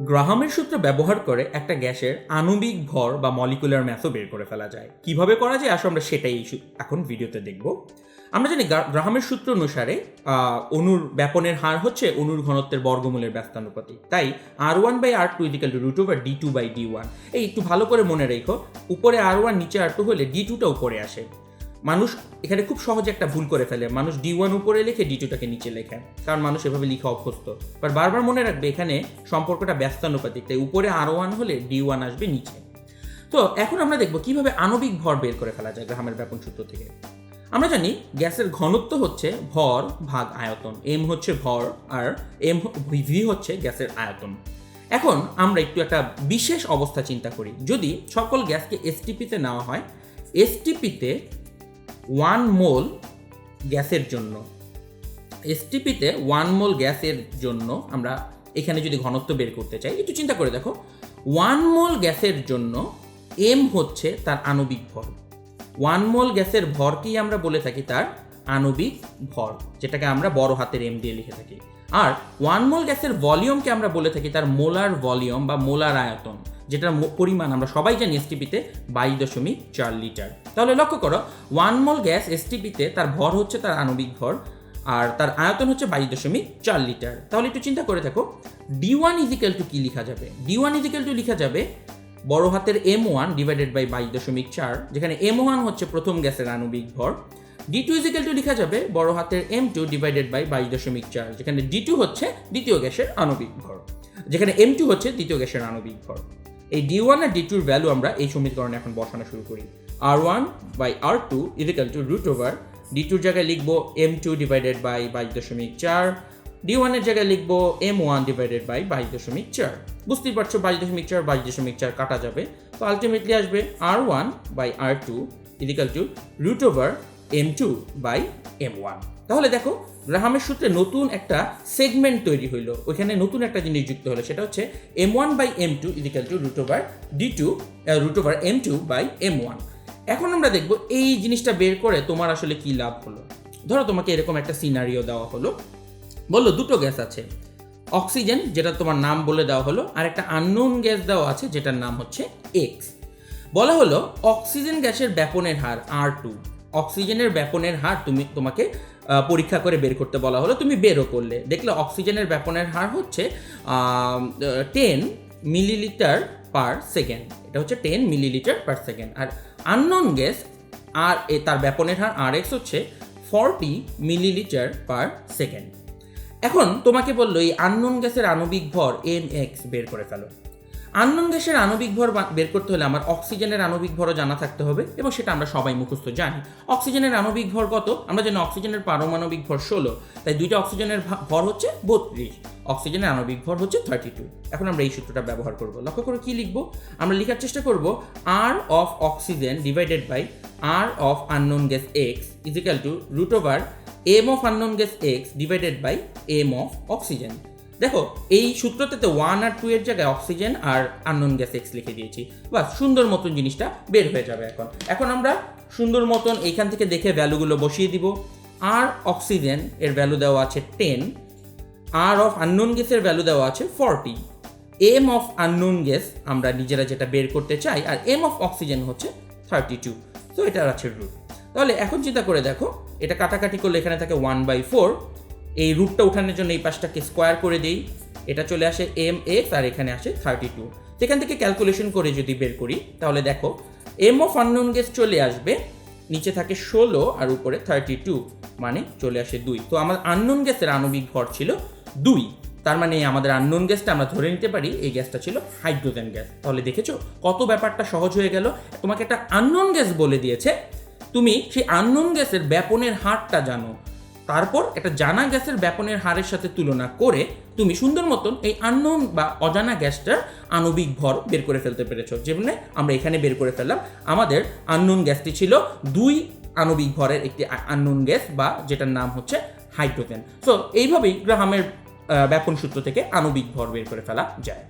গ্রাহামের সূত্র ব্যবহার করে একটা গ্যাসের আণবিক ভর বা মলিকুলার ম্যাথও বের করে ফেলা যায়। কীভাবে করা যায়? আসলে আমরা সেটাই এখন ভিডিওতে দেখব। আমরা জানি গ্রা- গ্রাহামের সূত্র অনুসারে অণুর ব্যাপনের হার হচ্ছে অণুর ঘনত্বের বর্গমূলের ব্যস্তানুপাতিক। তাই R one by R two is equal to root over D two by D one এই একটু ভালো করে মনে রেখো, উপরে আর ওয়ান নিচে আর টু হলে ডি টুটা উপরে আসে। মানুষ এখানে খুব সহজে একটা ভুল করে ফেলে। মানুষ ডি ওয়ান উপরে লেখে ডি টুটাকে নিচে লেখে। কারণ মানুষ এভাবে লিখা অভ্যস্ত। বাট বারবার মনে রাখবে, এখানে সম্পর্কটা ব্যস্তানুপাতিক, তাই উপরে আর ওয়ান হলে ডি ওয়ান আসবে নিচে। তো এখন আমরা দেখব কীভাবে আণবিক ভর বের করে ফেলা যায় গ্রাহামের ব্যাপন সূত্র থেকে। আমরা জানি গ্যাসের ঘনত্ব হচ্ছে ভর ভাগ আয়তন। এম হচ্ছে ভর আর এম ভি হচ্ছে গ্যাসের আয়তন। এখন আমরা একটু একটা বিশেষ অবস্থা চিন্তা করি। যদি সকল গ্যাসকে এসটিপিতে নেওয়া হয় এসটিপিতে ওয়ান মোল গ্যাসের জন্য। এসটিপিতে ওয়ান মোল গ্যাসের জন্য আমরা এখানে যদি ঘনত্ব বের করতে চাই, একটু চিন্তা করে দেখো। ওয়ান মোল গ্যাসের জন্য এম হচ্ছে তার আণবিক ভর। ওয়ান মোল গ্যাসের ভরকেই আমরা বলে থাকি? তার আণবিক ভর, যেটাকে আমরা বড় হাতের এম দিয়ে লিখে থাকি। আর ওয়ান মোল গ্যাসের ভলিউমকে আমরা বলে থাকি তার মোলার ভলিউম বা মোলার আয়তন। যেটার পরিমাণ আমরা সবাই জানি এসটিপিতে বাইশ দশমিক চার লিটার। তাহলে লক্ষ্য করো ওয়ান মল গ্যাস এসটিপিতে তার ভর হচ্ছে তার আণবিক ভর, আর তার আয়তন হচ্ছে বাইশ দশমিক চার লিটার। তাহলে একটু চিন্তা করে দেখো ডি ওয়ান ইজিক্যাল টু কি লিখা যাবে? ডি ওয়ান ইজিক্যাল টু লিখা যাবে বড় হাতের এম ওয়ান ডিভাইডেড বাই বাইশ দশমিক চার, যেখানে এম ওয়ান হচ্ছে প্রথম গ্যাসের আণবিক ভর। ডি টু ইজিক্যাল টু লেখা যাবে বড় হাতের এম টু ডিভাইডেড বাই বাইশ দশমিক চার, যেখানে ডি টু হচ্ছে দ্বিতীয় গ্যাসের আণবিক ভর। যেখানে এম টু হচ্ছে দ্বিতীয় গ্যাসের আণবিক ভর। এই ডি ওয়ান আর ডি টুর ভ্যালু আমরা এই সমীকরণে এখন বসানো শুরু করি। R one by R two is equal to root over D টুর জায়গায় লিখব এম টু ডিভাইডেড বাই বাইশ দশমিক চার। ডি ওয়ানের জায়গায় লিখব এম ওয়ান ডিভাইডেড বাই বাইশ দশমিক চার। বুঝতেই পারছ, বাইশ দশমিক চার, বাইশ দশমিক চার কাটা যাবে। তো আলটিমেটলি আসবে R one by R two is equal to root over M two by M one তাহলে দেখো, গ্রাহামের সূত্রে নতুন একটা সেগমেন্ট তৈরি হইল। ওইখানে নতুন একটা জিনিস যুক্ত হলো, সেটা হচ্ছে M one by M two is equal to root over D two root over M two by M one এখন আমরা দেখব এই জিনিসটা বের করে তোমার আসলে কি লাভ হলো। ধরো তোমাকে এরকম একটা সিনারিও দেওয়া হলো। বলল দুটো গ্যাস আছে, অক্সিজেন, যেটা তোমার নাম বলে দেওয়া হলো, আর একটা আননোন গ্যাস দেওয়া আছে, যেটার নাম হচ্ছে এক্স বলা হলো, অক্সিজেন গ্যাসের ব্যাপনের হার আর টু অক্সিজেনের ব্যাপনের হার তুমি, তোমাকে পরীক্ষা করে বের করতে বলা হলো, তুমি বেরও করলে। দেখলে অক্সিজেনের ব্যাপনের হার হচ্ছে টেন মিলিলিটার পার সেকেন্ড এটা হচ্ছে টেন মিলিলিটার পার সেকেন্ড আর আননন গ্যাস আর এ, তার ব্যাপনের হার আর এক্স হচ্ছে ফর্টি মিলিলিটার পার সেকেন্ড এখন তোমাকে বলল, এই আননোন গ্যাসের আণবিক ভর এম এক্স বের করে ফেলো। আননোন গ্যাসের আণবিক ভর বের করতে হলে আমার অক্সিজেনের আণবিক ভরও জানা থাকতে হবে এবং সেটা আমরা সবাই মুখস্থ জানি। অক্সিজেনের আণবিক ভর কত? আমরা জানি অক্সিজেনের পারমাণবিক ভর ষোলো, তাই দুইটা অক্সিজেনের ভর হচ্ছে বত্রিশ, অক্সিজেনের আণবিক ভর হচ্ছে থার্টি টু এখন আমরা এই সূত্রটা ব্যবহার করব। লক্ষ্য করে কি লিখব? আমরা লেখার চেষ্টা করব r of oxygen divided by r of unknown gas x is equal to root over m of unknown gas x divided by m of oxygen দেখো, এই সূত্রটাতে ওয়ান আর টু এর জায়গায় অক্সিজেন আর আননোন গ্যাস এক্স লিখে দিয়েছি। বাস, সুন্দর মতন জিনিসটা বের হয়ে যাবে এখন। এখন আমরা সুন্দর মতন এইখান থেকে দেখে ভ্যালুগুলো বসিয়ে দিব। আর অক্সিজেন এর ভ্যালু দেওয়া আছে টেন আর অফ আননোন গ্যাসের ভ্যালু দেওয়া আছে forty m of unknown gas আমরা নিজেরা যেটা বের করতে চাই, আর এম অফ অক্সিজেন হচ্ছে থার্টি টু তো এটা আছে রুট তাহলে এখন চিন্তা করে দেখো, এটা কাটাকাটি করলে এখানে থাকে ওয়ান বাই ফোর এই রুটটা উঠানোর জন্য এই পাশটাকে স্কোয়ার করে দিই। এটা চলে আসে এম এক্স আর এখানে আসে থার্টি টু সেখান থেকে ক্যালকুলেশন করে যদি বের করি, তাহলে দেখো এম অফ আননোন গ্যাস চলে আসবে, নিচে থাকে ষোলো আর উপরে থার্টি টু মানে চলে আসে দুই। তো আমার আননোন গ্যাসের আণবিক ভর ছিল দুই। তার মানে আমাদের আননোন গ্যাসটা আমরা ধরে নিতে পারি, এই গ্যাসটা ছিল হাইড্রোজেন গ্যাস তাহলে দেখেছ কত ব্যাপারটা সহজ হয়ে গেল। তোমাকে একটা আননোন গ্যাস বলে দিয়েছে। তুমি সেই আননোন গ্যাসের ব্যাপনের হারটা জানো। তারপর একটা জানা গ্যাসের ব্যাপনের হারের সাথে তুলনা করে তুমি সুন্দর মতন এই আননোন বা অজানা গ্যাসটার আণবিক ভর বের করে ফেলতে পেরেছ। যেমনি আমরা এখানে বের করে ফেললাম। আমাদের আননোন গ্যাসটি ছিল দুই আণবিক ভরের একটি আননোন গ্যাস বা যেটার নাম হচ্ছে হাইড্রোজেন। সো এইভাবেই গ্রাহামের ব্যাপন সূত্র থেকে আণবিক ভর বের করে ফেলা যায়।